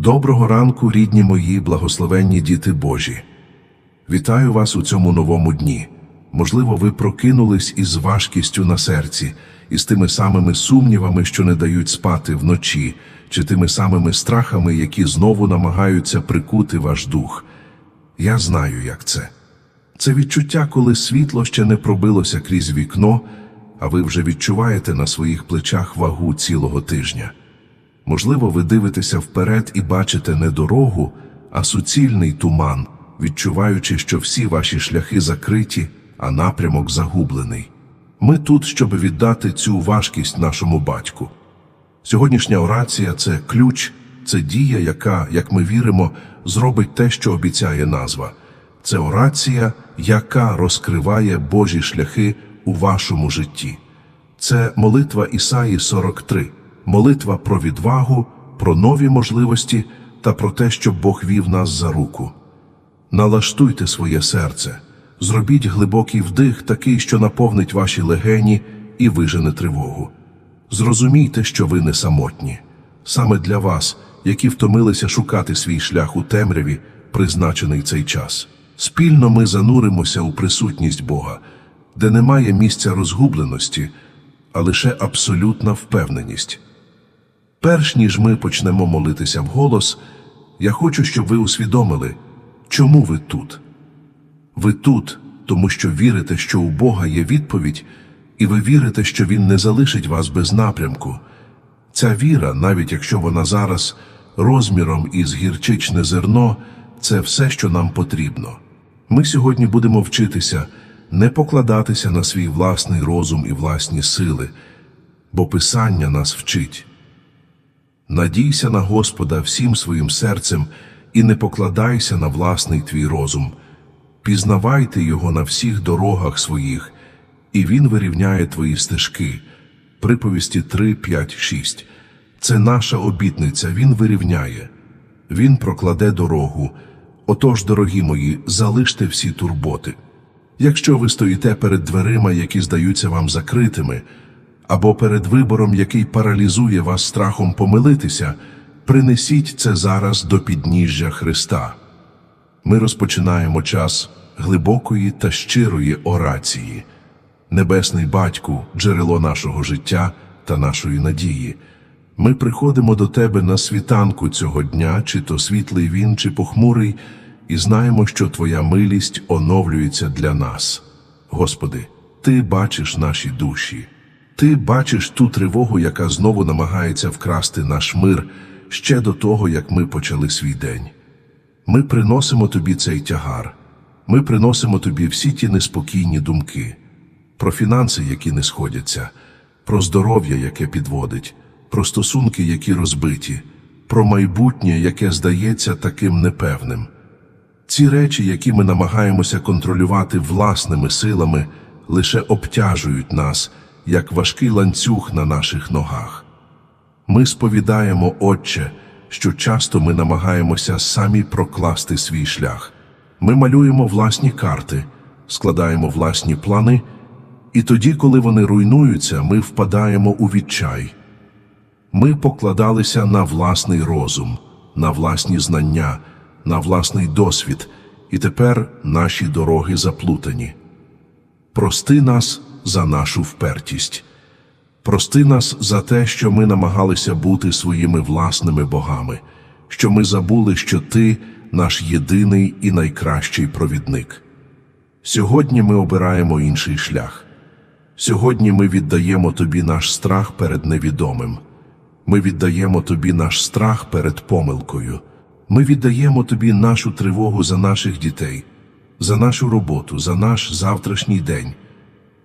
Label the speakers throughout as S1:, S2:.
S1: Доброго ранку, рідні мої, благословенні діти Божі. Вітаю вас у цьому новому дні. Можливо, ви прокинулись із важкістю на серці, із тими самими сумнівами, що не дають спати вночі, чи тими самими страхами, які знову намагаються прикути ваш дух. Я знаю, як це. Це відчуття, коли світло ще не пробилося крізь вікно, а ви вже відчуваєте на своїх плечах вагу цілого тижня. Можливо, ви дивитеся вперед і бачите не дорогу, а суцільний туман, відчуваючи, що всі ваші шляхи закриті, а напрямок загублений. Ми тут, щоб віддати цю важкість нашому батьку. Сьогоднішня орація це ключ, це дія, яка, як ми віримо, зробить те, що обіцяє назва. Це орація, яка розкриває Божі шляхи у вашому житті. Це молитва Ісаї 43, молитва про відвагу, про нові можливості та про те, щоб Бог вів нас за руку. Налаштуйте своє серце, зробіть глибокий вдих, такий, що наповнить ваші легені і вижене тривогу. Зрозумійте, що ви не самотні. Саме для вас, які втомилися шукати свій шлях у темряві, призначений цей час. Спільно ми зануримося у присутність Бога, де немає місця розгубленості, а лише абсолютна впевненість. Перш ніж ми почнемо молитися вголос, я хочу, щоб ви усвідомили, чому ви тут. Ви тут, тому що вірите, що у Бога є відповідь, і ви вірите, що Він не залишить вас без напрямку. Ця віра, навіть якщо вона зараз розміром із гірчичне зерно, це все, що нам потрібно. Ми сьогодні будемо вчитися не покладатися на свій власний розум і власні сили, бо Писання нас вчить. Надійся на Господа всім своїм серцем і не покладайся на власний твій розум. Пізнавайте Його на всіх дорогах своїх, і Він вирівняє твої стежки. Приповісті 3, 5, 6. Це наша обітниця, Він вирівняє. Він прокладе дорогу. Отож, дорогі мої, залиште всі турботи. Якщо ви стоїте перед дверима, які здаються вам закритими, або перед вибором, який паралізує вас страхом помилитися, принесіть це зараз до підніжжя Христа. Ми розпочинаємо час глибокої та щирої орації. Небесний Батьку, джерело нашого життя та нашої надії. Ми приходимо до Тебе на світанку цього дня, чи то світлий він, чи похмурий, і знаємо, що Твоя милість оновлюється для нас. Господи, Ти бачиш наші душі. Ти бачиш ту тривогу, яка знову намагається вкрасти наш мир ще до того, як ми почали свій день. Ми приносимо тобі цей тягар, ми приносимо тобі всі ті неспокійні думки про фінанси, які не сходяться, про здоров'я, яке підводить, про стосунки, які розбиті, про майбутнє, яке здається таким непевним. Ці речі, які ми намагаємося контролювати власними силами, лише обтяжують нас, як важкий ланцюг на наших ногах. Ми сповідаємо, Отче, що часто ми намагаємося самі прокласти свій шлях. Ми малюємо власні карти, складаємо власні плани, і тоді, коли вони руйнуються, ми впадаємо у відчай. Ми покладалися на власний розум, на власні знання, на власний досвід, і тепер наші дороги заплутані. Прости нас за нашу впертість. Прости нас за те, що ми намагалися бути своїми власними богами, що ми забули, що Ти наш єдиний і найкращий провідник. Сьогодні ми обираємо інший шлях. Сьогодні ми віддаємо Тобі наш страх перед невідомим. Ми віддаємо Тобі наш страх перед помилкою. Ми віддаємо Тобі нашу тривогу за наших дітей, за нашу роботу, за наш завтрашній день.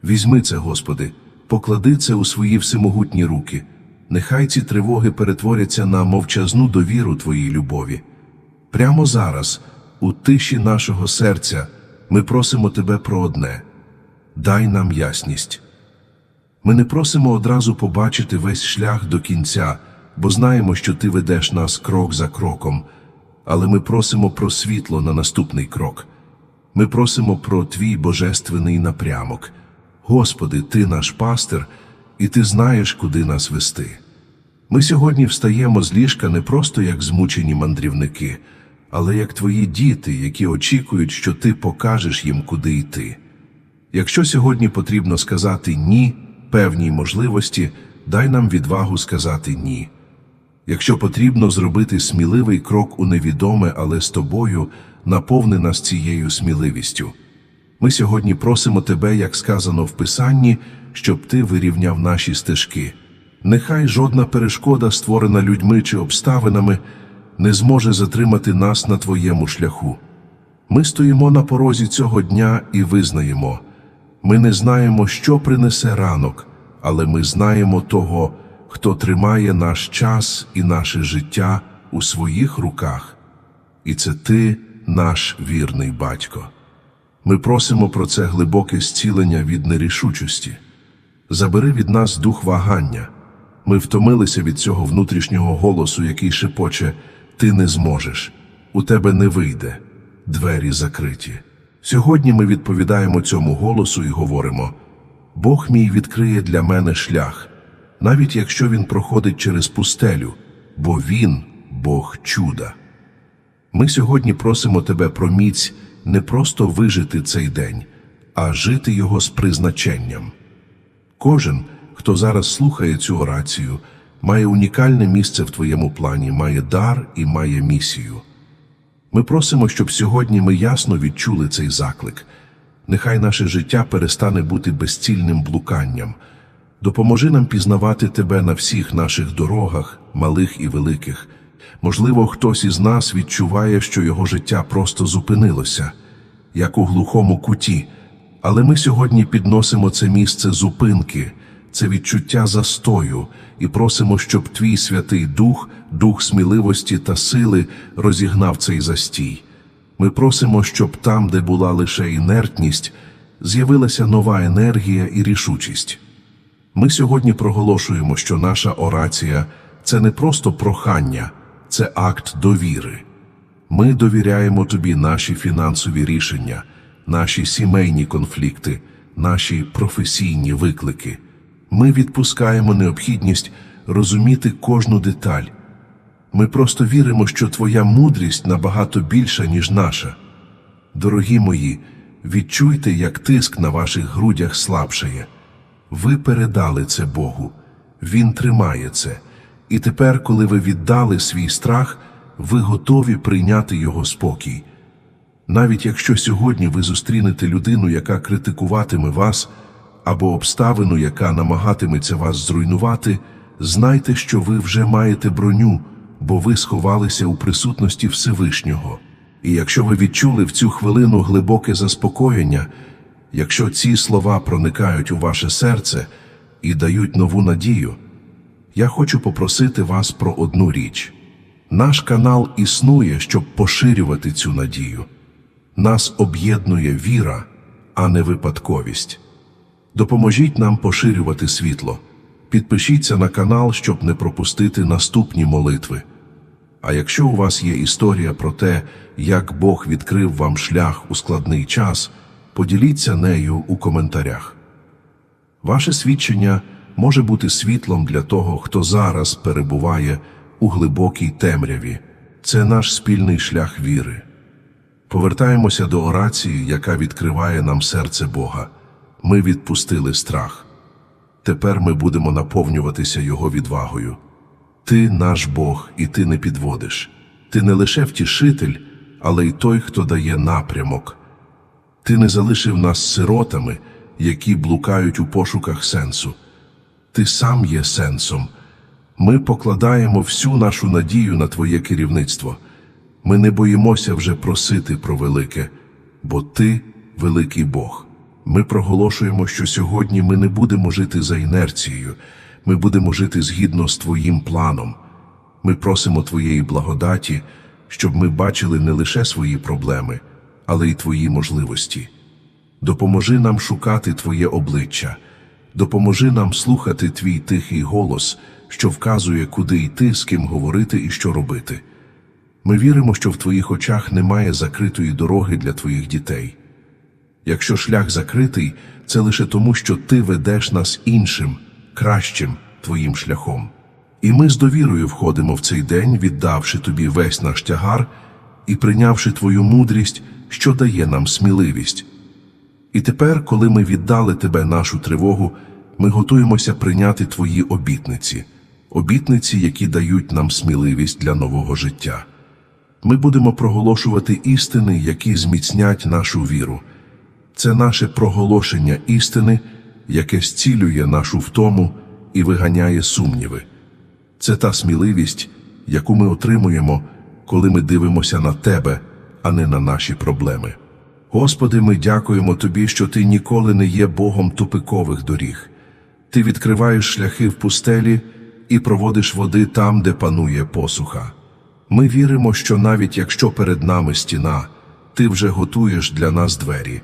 S1: Візьми це, Господи, поклади це у свої всемогутні руки. Нехай ці тривоги перетворяться на мовчазну довіру Твоїй любові. Прямо зараз, у тиші нашого серця, ми просимо Тебе про одне дай нам ясність. Ми не просимо одразу побачити весь шлях до кінця, бо знаємо, що Ти ведеш нас крок за кроком, але ми просимо про світло на наступний крок. Ми просимо про Твій божественний напрямок. Господи, Ти наш пастир, і Ти знаєш, куди нас вести. Ми сьогодні встаємо з ліжка не просто як змучені мандрівники, але як твої діти, які очікують, що ти покажеш їм, куди йти. Якщо сьогодні потрібно сказати ні певній можливості, дай нам відвагу сказати ні. Якщо потрібно зробити сміливий крок у невідоме, але з тобою наповни нас цією сміливістю. Ми сьогодні просимо тебе, як сказано в Писанні, щоб ти вирівняв наші стежки. Нехай жодна перешкода, створена людьми чи обставинами, не зможе затримати нас на твоєму шляху. Ми стоїмо на порозі цього дня і визнаємо. Ми не знаємо, що принесе ранок, але ми знаємо того, хто тримає наш час і наше життя у своїх руках. І це ти, наш вірний батько. Ми просимо про це глибоке зцілення від нерішучості. Забери від нас дух вагання. Ми втомилися від цього внутрішнього голосу, який шепоче Ти не зможеш, у тебе не вийде, двері закриті. Сьогодні ми відповідаємо цьому голосу і говоримо: Бог мій відкриє для мене шлях, навіть якщо він проходить через пустелю, бо Він Бог чуда. Ми сьогодні просимо тебе про міць не просто вижити цей день, а жити його з призначенням. Кожен, хто зараз слухає цю орацію, має унікальне місце в твоєму плані, має дар і має місію. Ми просимо, щоб сьогодні ми ясно відчули цей заклик. Нехай наше життя перестане бути безцільним блуканням. Допоможи нам пізнавати тебе на всіх наших дорогах, малих і великих. Можливо, хтось із нас відчуває, що його життя просто зупинилося, як у глухому куті. Але ми сьогодні підносимо це місце зупинки, це відчуття застою, і просимо, щоб твій святий дух, дух сміливості та сили розігнав цей застій. Ми просимо, щоб там, де була лише інертність, з'явилася нова енергія і рішучість. Ми сьогодні проголошуємо, що наша орація це не просто прохання, це акт довіри. Ми довіряємо тобі наші фінансові рішення, наші сімейні конфлікти, наші професійні виклики. Ми відпускаємо необхідність розуміти кожну деталь. Ми просто віримо, що твоя мудрість набагато більша, ніж наша. Дорогі мої, відчуйте, як тиск на ваших грудях слабшає. Ви передали це Богу, Він тримає це. І тепер, коли ви віддали свій страх, ви готові прийняти його спокій. Навіть якщо сьогодні ви зустрінете людину, яка критикуватиме вас, або обставину, яка намагатиметься вас зруйнувати, знайте, що ви вже маєте броню, бо ви сховалися у присутності Всевишнього. І якщо ви відчули в цю хвилину глибоке заспокоєння, якщо ці слова проникають у ваше серце і дають нову надію, я хочу попросити вас про одну річ. Наш канал існує, щоб поширювати цю надію. Нас об'єднує віра, а не випадковість. Допоможіть нам поширювати світло. Підпишіться на канал, щоб не пропустити наступні молитви. А якщо у вас є історія про те, як Бог відкрив вам шлях у складний час, поділіться нею у коментарях. Ваше свідчення може бути світлом для того, хто зараз перебуває у глибокій темряві. Це наш спільний шлях віри. Повертаємося до орації, яка відкриває нам серце Бога. Ми відпустили страх. Тепер ми будемо наповнюватися Його відвагою. Ти наш Бог, і ти не підводиш. Ти не лише втішитель, але й той, хто дає напрямок. Ти не залишив нас сиротами, які блукають у пошуках сенсу. Ти сам є сенсом. Ми покладаємо всю нашу надію на Твоє керівництво. Ми не боїмося вже просити про велике, бо Ти великий Бог. Ми проголошуємо, що сьогодні ми не будемо жити за інерцією, ми будемо жити згідно з Твоїм планом. Ми просимо Твоєї благодаті, щоб ми бачили не лише свої проблеми, але й Твої можливості. Допоможи нам шукати Твоє обличчя, допоможи нам слухати Твій тихий голос, що вказує, куди йти, з ким говорити і що робити. Ми віримо, що в Твоїх очах немає закритої дороги для Твоїх дітей. Якщо шлях закритий, це лише тому, що Ти ведеш нас іншим, кращим Твоїм шляхом. І ми з довірою входимо в цей день, віддавши тобі весь наш тягар і прийнявши твою мудрість, що дає нам сміливість. І тепер, коли ми віддали тебе нашу тривогу, ми готуємося прийняти твої обітниці, обітниці, які дають нам сміливість для нового життя. Ми будемо проголошувати істини, які зміцнять нашу віру. Це наше проголошення істини, яке зцілює нашу втому і виганяє сумніви. Це та сміливість, яку ми отримуємо, коли ми дивимося на Тебе, а не на наші проблеми. Господи, ми дякуємо Тобі, що Ти ніколи не є Богом тупикових доріг. Ти відкриваєш шляхи в пустелі і проводиш води там, де панує посуха. Ми віримо, що навіть якщо перед нами стіна, Ти вже готуєш для нас двері.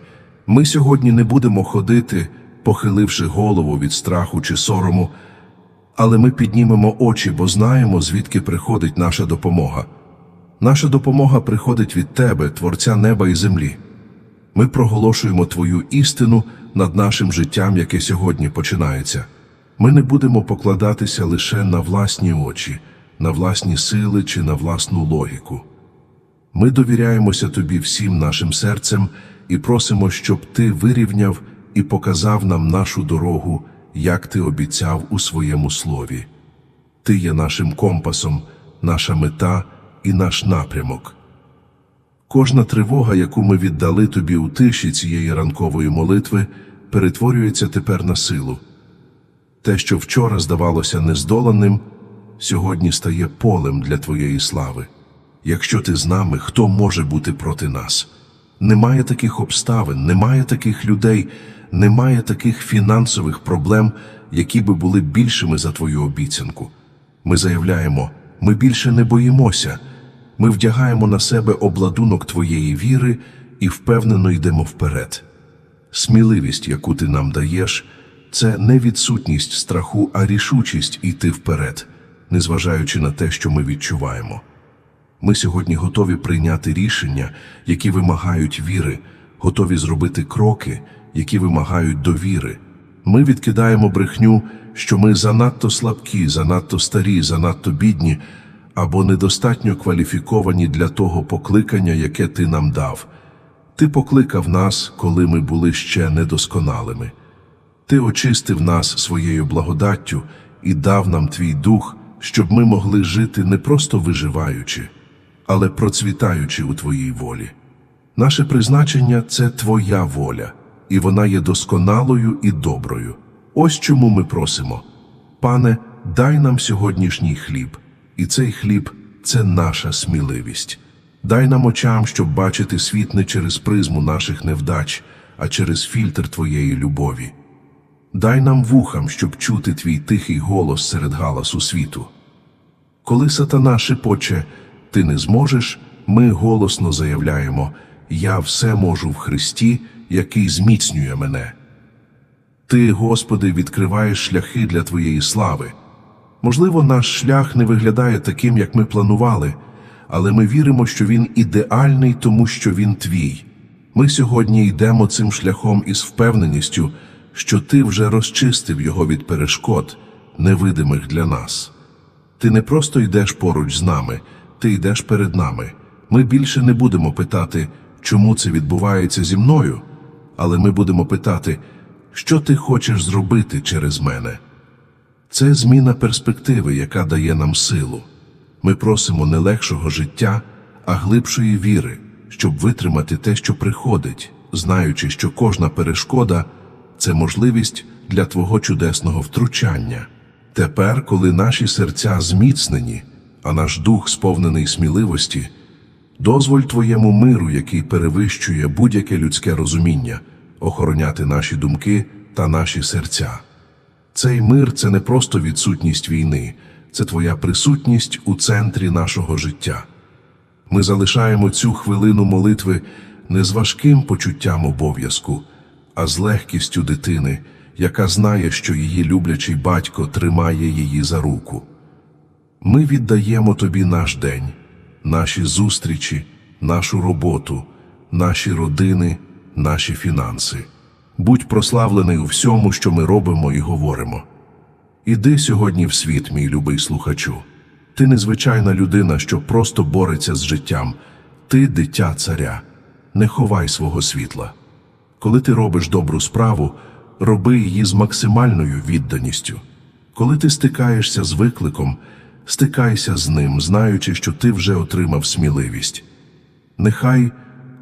S1: Ми сьогодні не будемо ходити, похиливши голову від страху чи сорому, але ми піднімемо очі, бо знаємо, звідки приходить наша допомога. Наша допомога приходить від Тебе, Творця неба і землі. Ми проголошуємо Твою істину над нашим життям, яке сьогодні починається. Ми не будемо покладатися лише на власні очі, на власні сили чи на власну логіку. Ми довіряємося Тобі всім нашим серцем і просимо, щоб Ти вирівняв і показав нам нашу дорогу, як Ти обіцяв у своєму слові. Ти є нашим компасом, наша мета і наш напрямок. Кожна тривога, яку ми віддали тобі у тиші цієї ранкової молитви, перетворюється тепер на силу. Те, що вчора здавалося нездоланим, сьогодні стає полем для твоєї слави. Якщо ти з нами, хто може бути проти нас? Немає таких обставин, немає таких людей, немає таких фінансових проблем, які би були більшими за твою обіцянку. Ми заявляємо, ми більше не боїмося. Ми вдягаємо на себе обладунок твоєї віри і впевнено йдемо вперед. Сміливість, яку ти нам даєш, це не відсутність страху, а рішучість йти вперед, незважаючи на те, що ми відчуваємо. Ми сьогодні готові прийняти рішення, які вимагають віри, готові зробити кроки, які вимагають довіри. Ми відкидаємо брехню, що ми занадто слабкі, занадто старі, занадто бідні або недостатньо кваліфіковані для того покликання, яке ти нам дав. Ти покликав нас, коли ми були ще недосконалими. Ти очистив нас своєю благодаттю і дав нам твій дух, щоб ми могли жити не просто виживаючи, але процвітаючи у твоїй волі. Наше призначення це твоя воля, і вона є досконалою і доброю. Ось чому ми просимо. Пане, дай нам сьогоднішній хліб, і цей хліб це наша сміливість. Дай нам очам, щоб бачити світ не через призму наших невдач, а через фільтр твоєї любові. Дай нам вухам, щоб чути твій тихий голос серед галасу світу. Коли сатана шепоче, ти не зможеш, ми голосно заявляємо Я все можу в Христі, який зміцнює мене. Ти, Господи, відкриваєш шляхи для Твоєї слави. Можливо, наш шлях не виглядає таким, як ми планували, але ми віримо, що він ідеальний, тому що він твій. Ми сьогодні йдемо цим шляхом із впевненістю, що ти вже розчистив його від перешкод, невидимих для нас. Ти не просто йдеш поруч з нами, ти йдеш перед нами. Ми більше не будемо питати, чому це відбувається зі мною, але ми будемо питати, що ти хочеш зробити через мене. Це зміна перспективи, яка дає нам силу. Ми просимо не легшого життя, а глибшої віри, щоб витримати те, що приходить, знаючи, що кожна перешкода це можливість для Твого чудесного втручання. Тепер, коли наші серця зміцнені, а наш дух сповнений сміливості, дозволь Твоєму миру, який перевищує будь-яке людське розуміння, охороняти наші думки та наші серця. Цей мир це не просто відсутність війни, це твоя присутність у центрі нашого життя. Ми залишаємо цю хвилину молитви не з важким почуттям обов'язку, а з легкістю дитини, яка знає, що її люблячий батько тримає її за руку. Ми віддаємо тобі наш день, наші зустрічі, нашу роботу, наші родини, наші фінанси. Будь прославлений у всьому, що ми робимо і говоримо. Іди сьогодні в світ, мій любий слухачу. Ти незвичайна людина, що просто бореться з життям. Ти дитя царя. Не ховай свого світла. Коли ти робиш добру справу, роби її з максимальною відданістю. Коли ти стикаєшся з викликом, стикайся з ним, знаючи, що ти вже отримав сміливість. Нехай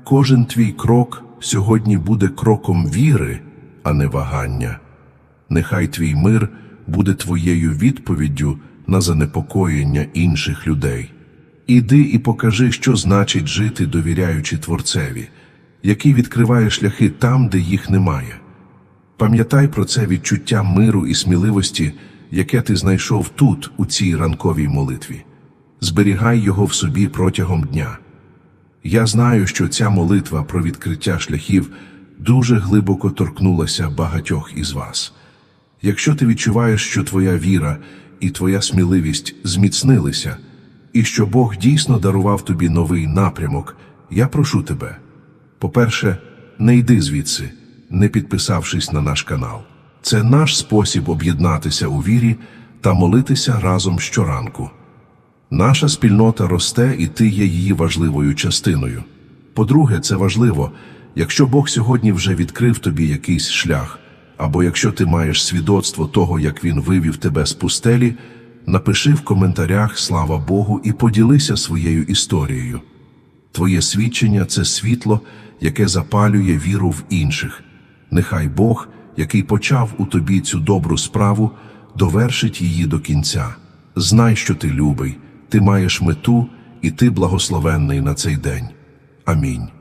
S1: кожен твій крок сьогодні буде кроком віри, а не вагання. Нехай твій мир буде твоєю відповіддю на занепокоєння інших людей. Іди і покажи, що значить жити, довіряючи Творцеві, який відкриває шляхи там, де їх немає. Пам'ятай про це відчуття миру і сміливості, яке ти знайшов тут, у цій ранковій молитві. Зберігай його в собі протягом дня. Я знаю, що ця молитва про відкриття шляхів дуже глибоко торкнулася багатьох із вас. Якщо ти відчуваєш, що твоя віра і твоя сміливість зміцнилися, і що Бог дійсно дарував тобі новий напрямок, я прошу тебе. По-перше, не йди звідси, не підписавшись на наш канал. Це наш спосіб об'єднатися у вірі та молитися разом щоранку. Наша спільнота росте, і ти є її важливою частиною. По-друге, це важливо, якщо Бог сьогодні вже відкрив тобі якийсь шлях, або якщо ти маєш свідоцтво того, як він вивів тебе з пустелі, напиши в коментарях слава Богу і поділися своєю історією. Твоє свідчення це світло, яке запалює віру в інших. Нехай Бог, який почав у тобі цю добру справу, довершить її до кінця. Знай, що ти любий, ти маєш мету, і ти благословенний на цей день. Амінь.